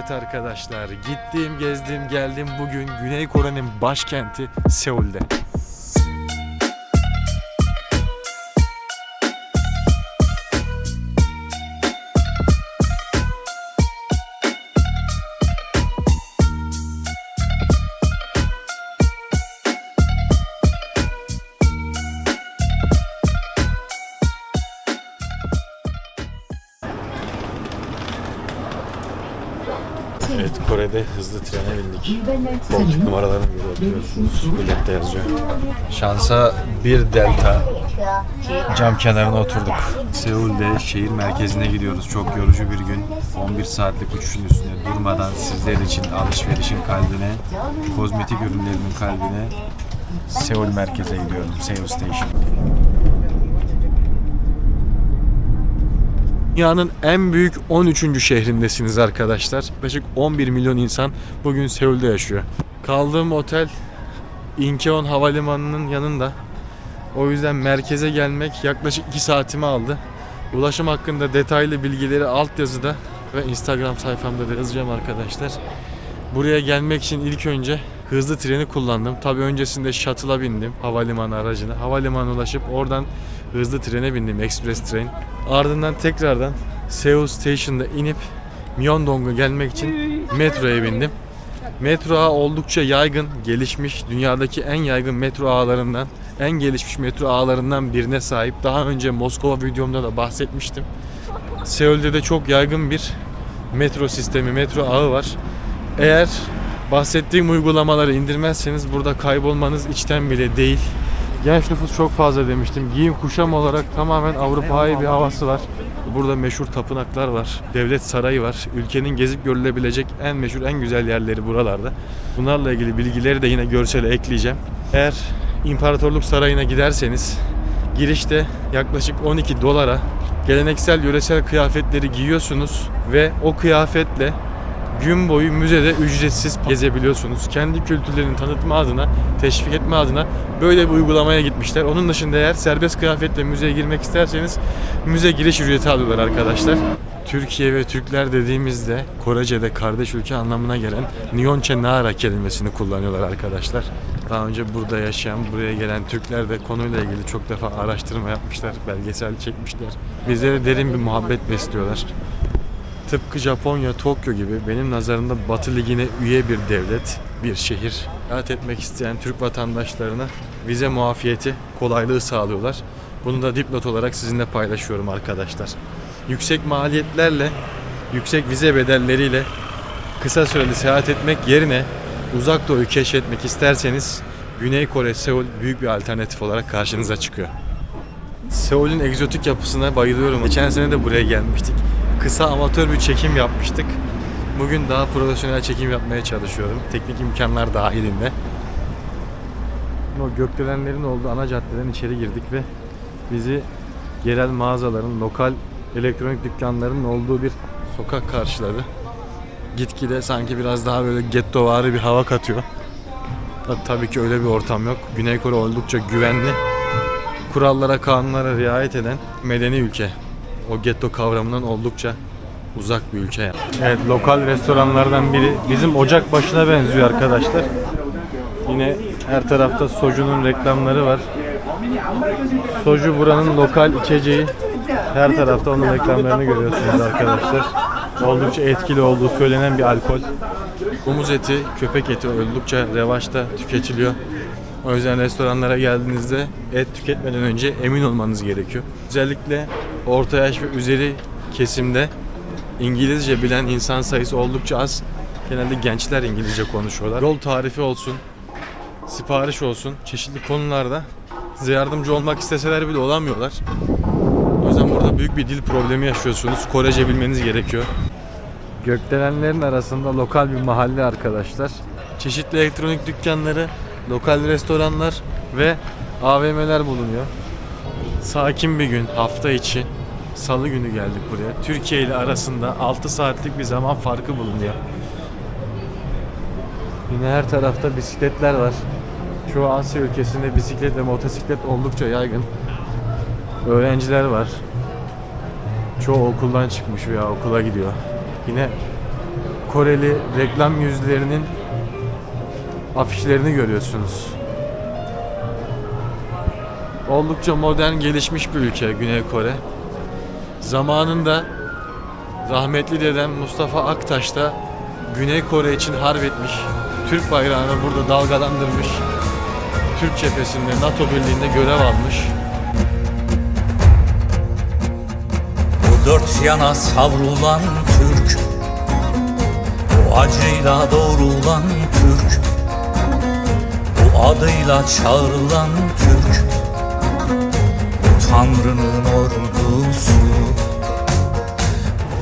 Evet arkadaşlar, gittiğim, gezdiğim, geldim bugün Güney Kore'nin başkenti Seul'de. Kore'de hızlı trene bindik. Koltuk numaralarına göre oturuyorsunuz. Bilette yazıyor. Şansa bir delta cam kenarına oturduk. Seul'de şehir merkezine gidiyoruz. Çok yorucu bir gün. 11 saatlik uçuşun üstünde durmadan sizler için alışverişin kalbine, kozmetik ürünlerinin kalbine Seul merkeze gidiyorum. Seul Station. Dünyanın en büyük 13. şehrindesiniz arkadaşlar. Yaklaşık 11 milyon insan bugün Seul'de yaşıyor. Kaldığım otel Incheon Havalimanı'nın yanında. O yüzden merkeze gelmek yaklaşık 2 saatimi aldı. Ulaşım hakkında detaylı bilgileri altyazıda ve Instagram sayfamda da yazacağım arkadaşlar. Buraya gelmek için ilk önce hızlı treni kullandım. Tabii öncesinde shuttle'a bindim havalimanı aracına. Havalimanına ulaşıp oradan hızlı trene bindim express train. Ardından tekrardan Seoul Station'da inip Myeongdong'a gelmek için metroya bindim. Metro ağı oldukça yaygın, gelişmiş, dünyadaki en yaygın metro ağlarından, en gelişmiş metro ağlarından birine sahip. Daha önce Moskova videomda da bahsetmiştim. Seul'de de çok yaygın bir metro sistemi, metro ağı var. Eğer bahsettiğim uygulamaları indirmezseniz burada kaybolmanız içten bile değil. Genç nüfus çok fazla demiştim. Giyim kuşam olarak tamamen Avrupa'yı bir havası var. Burada meşhur tapınaklar var. Devlet sarayı var. Ülkenin gezip görülebilecek en meşhur, en güzel yerleri buralarda. Bunlarla ilgili bilgileri de yine görsele ekleyeceğim. Eğer İmparatorluk Sarayı'na giderseniz girişte yaklaşık 12 dolara geleneksel yöresel kıyafetleri giyiyorsunuz ve o kıyafetle gün boyu müzede ücretsiz gezebiliyorsunuz. Kendi kültürlerini tanıtma adına, teşvik etme adına böyle bir uygulamaya gitmişler. Onun dışında eğer serbest kıyafetle müzeye girmek isterseniz müze giriş ücreti alıyorlar arkadaşlar. Türkiye ve Türkler dediğimizde Korece'de kardeş ülke anlamına gelen Nihonche Nara kelimesini kullanıyorlar arkadaşlar. Daha önce burada yaşayan, buraya gelen Türkler de konuyla ilgili çok defa araştırma yapmışlar, belgesel çekmişler. Bizlere derin bir muhabbet besliyorlar. Tıpkı Japonya, Tokyo gibi benim nazarımda Batı Ligi'ne üye bir devlet, bir şehir. Seyahat etmek isteyen Türk vatandaşlarına vize muafiyeti, kolaylığı sağlıyorlar. Bunu da dipnot olarak sizinle paylaşıyorum arkadaşlar. Yüksek maliyetlerle, yüksek vize bedelleriyle kısa süreli seyahat etmek yerine uzak doğuyu keşfetmek isterseniz Güney Kore, Seul büyük bir alternatif olarak karşınıza çıkıyor. Seul'ün egzotik yapısına bayılıyorum. Geçen sene de buraya gelmiştik. Kısa amatör bir çekim yapmıştık. Bugün daha profesyonel çekim yapmaya çalışıyorum. Teknik imkanlar dahilinde. O gökdelenlerin olduğu ana caddeden içeri girdik ve bizi yerel mağazaların, lokal elektronik dükkanların olduğu bir sokak karşıladı. Gitgide sanki biraz daha böyle gettovari bir hava katıyor. Tabii ki öyle bir ortam yok. Güney Kore oldukça güvenli kurallara, kanunlara riayet eden medeni ülke. O getto kavramından oldukça uzak bir ülke. yani. Evet, lokal restoranlardan biri bizim ocak başına benziyor arkadaşlar. Yine her tarafta Soju'nun reklamları var. Soju buranın lokal içeceği. Her tarafta onun reklamlarını görüyorsunuz arkadaşlar. Oldukça etkili olduğu söylenen bir alkol. Domuz eti, köpek eti oldukça revaçta tüketiliyor. O yüzden restoranlara geldiğinizde et tüketmeden önce emin olmanız gerekiyor. Özellikle orta yaş ve üzeri kesimde İngilizce bilen insan sayısı oldukça az. Genelde gençler İngilizce konuşuyorlar. Yol tarifi olsun, sipariş olsun, çeşitli konularda size yardımcı olmak isteseler bile olamıyorlar. O yüzden burada büyük bir dil problemi yaşıyorsunuz. Korece bilmeniz gerekiyor. Gökdelenlerin arasında lokal bir mahalle arkadaşlar. Çeşitli elektronik dükkanları, lokal restoranlar ve AVM'ler bulunuyor. Sakin bir gün hafta içi salı günü geldik buraya. Türkiye ile arasında 6 saatlik bir zaman farkı bulunuyor. Yine her tarafta bisikletler var. Çoğu Asya ülkesinde bisiklet ve motosiklet oldukça yaygın. Öğrenciler var. Çoğu okuldan çıkmış veya okula gidiyor. Yine Koreli reklam yüzlerinin afişlerini görüyorsunuz. Oldukça modern gelişmiş bir ülke Güney Kore. Zamanında rahmetli dedem Mustafa Aktaş da Güney Kore için harp etmiş. Türk bayrağını burada dalgalandırmış. Türk cephesinde NATO birliğinde görev almış. Bu dört yana savrulan Türk Bu acıyla doğrulan Türk Bu adıyla çağrılan Türk Tanrı'nın ordusu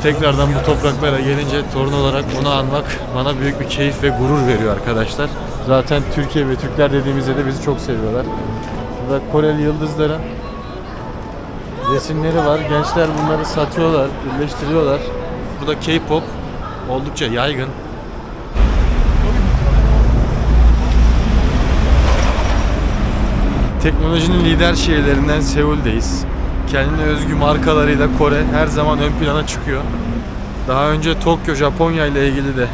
Tekrardan bu topraklara gelince torun olarak onu anmak bana büyük bir keyif ve gurur veriyor arkadaşlar. Zaten Türkiye ve Türkler dediğimizde de bizi çok seviyorlar. Burada Koreli yıldızların resimleri var. Gençler bunları satıyorlar, birleştiriyorlar. Burada K-pop oldukça yaygın. Teknolojinin lider şehirlerinden Seul'deyiz. Kendine özgü markalarıyla Kore her zaman ön plana çıkıyor. Daha önce Tokyo, Japonya ile ilgili de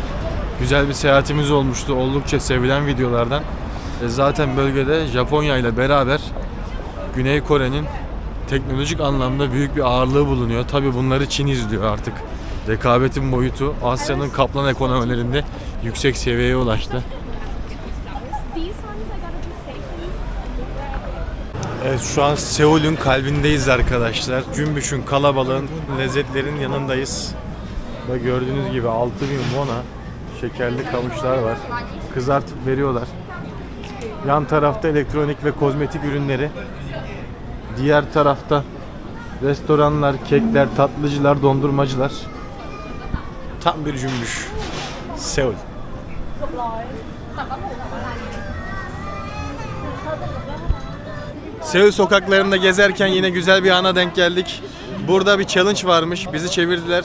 güzel bir seyahatimiz olmuştu. Oldukça sevilen videolardan. E zaten bölgede Japonya ile beraber Güney Kore'nin teknolojik anlamda büyük bir ağırlığı bulunuyor. Tabi bunları Çin izliyor artık. Rekabetin boyutu Asya'nın kaplan ekonomilerinde yüksek seviyeye ulaştı. These ones I got at the station. Evet şu an Seul'ün kalbindeyiz arkadaşlar. Cümbüş'ün kalabalığın, lezzetlerin yanındayız. Ve gördüğünüz gibi 6000 won'a şekerli kamışlar var. Kızartıp veriyorlar. Yan tarafta elektronik ve kozmetik ürünleri. Diğer tarafta restoranlar, kekler, tatlıcılar, dondurmacılar. Tam bir cümbüş. Seul. Seul sokaklarında gezerken yine güzel bir ana denk geldik. Burada bir challenge varmış. Bizi çevirdiler.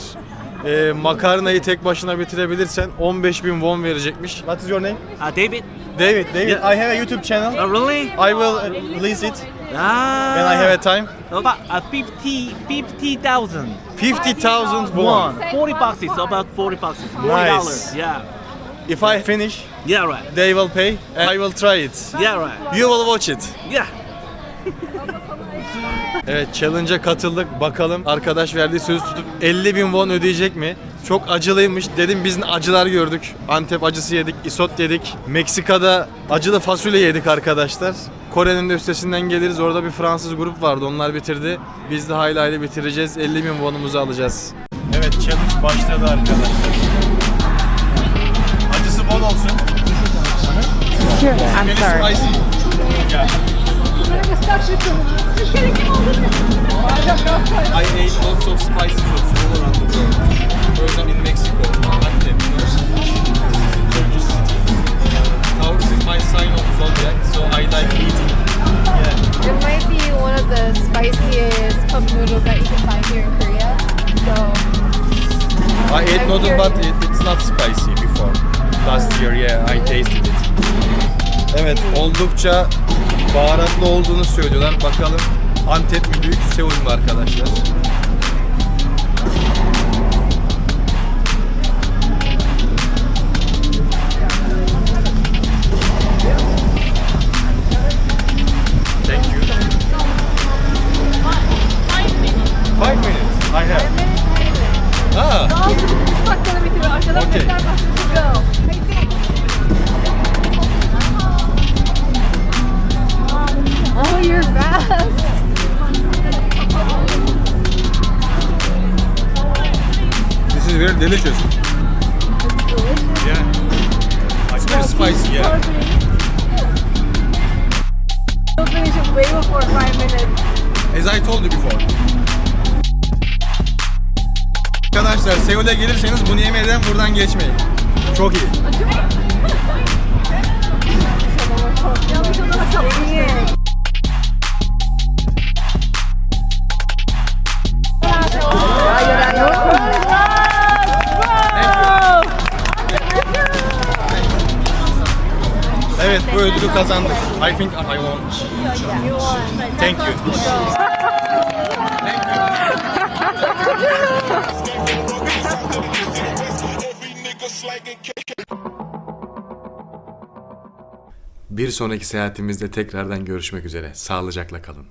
Ee, makarnayı tek başına bitirebilirsen 15 bin won verecekmiş. What is your name? Uh, David? David. David. Yeah. I have a YouTube channel. Oh, really? I will uh, release it Ah. when I have a time. About uh, 50 50,000 50,000 won. won. 40 boxes, about 40 boxes. $40. Nice. Yeah. If I finish, Yeah, right. they will pay and I will try it. Yeah, right. You will watch it. Yeah. Evet challenge'a katıldık. Bakalım arkadaş verdiği sözü tutup 50 bin won ödeyecek mi? Çok acılıymış. Dedim biz acılar gördük. Antep acısı yedik, isot yedik. Meksika'da acılı fasulye yedik arkadaşlar. Kore'nin de üstesinden geliriz. Orada bir Fransız grup vardı. Onlar bitirdi. Biz de hayli hayli bitireceğiz. 50 bin wonumuzu alacağız. Evet challenge başladı arkadaşlar. Acısı bol olsun. I'm sorry. I ate lots of spicy foods all around the world. For example, in Mexico, Antep, you know. So just, Taurus is my sign of zodiac, so I like eating. Yeah. It might be one of the spiciest cup noodles that you can find here in Korea. So I ate I'm noodle, curious. but it, it's not spicy before. Last year, yeah, I tasted it. Evet, oldukça baharatlı olduğunu söylüyorlar. Bakalım Antep mi büyük, Seul mü arkadaşlar? Delicious. Yeah. It's very spicy, yeah. You'll finish it way before five minutes. As I told you before. Arkadaşlar Seul'e gelirseniz bunu yemeden buradan geçmeyin. Çok iyi. Yanlış kazandık. I think I won. Thank you. Bir sonraki seyahatimizde tekrardan görüşmek üzere. Sağlıcakla kalın.